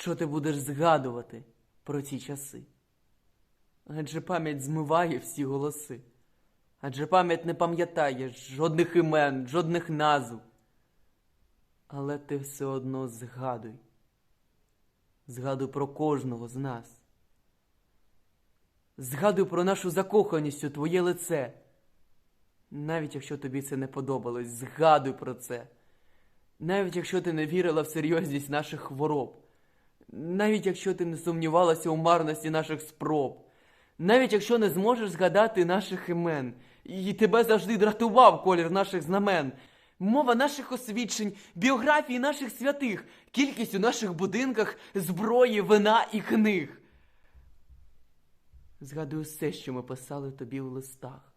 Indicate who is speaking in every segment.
Speaker 1: що ти будеш згадувати про ті часи. Адже пам'ять змиває всі голоси. Адже пам'ять не пам'ятає жодних імен, жодних назв. Але ти все одно згадуй. Згадуй про кожного з нас. Згадуй про нашу закоханість у твоє лице. Навіть якщо тобі це не подобалось, згадуй про це. Навіть якщо ти не вірила в серйозність наших хвороб, навіть якщо ти не сумнівалася у марності наших спроб, навіть якщо не зможеш згадати наших імен, і тебе завжди дратував колір наших знамен, мова наших освідчень, біографії наших святих, кількість у наших будинках, зброї, вина і книг. Згадуй усе, що ми писали тобі у листах.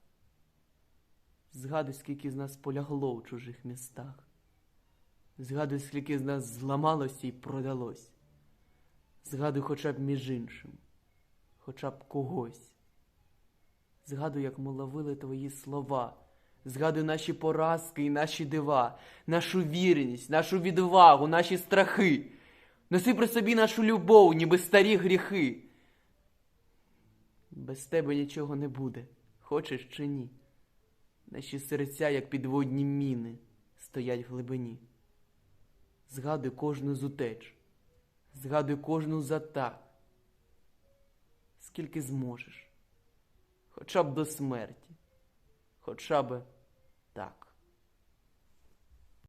Speaker 1: Згадуй, скільки з нас полягло в чужих містах. Згадуй, скільки з нас зламалося і продалось. Згадуй хоча б між іншим, хоча б когось. Згадуй, як ми ловили твої слова. Згадуй наші поразки і наші дива, нашу вірність, нашу відвагу, наші страхи. Неси при собі нашу любов, ніби старі гріхи. Без тебе нічого не буде, хочеш чи ні. Наші серця, як підводні міни, стоять в глибині. Згадуй кожну з утеч, згадуй кожну за так, скільки зможеш, хоча б до смерті, хоча б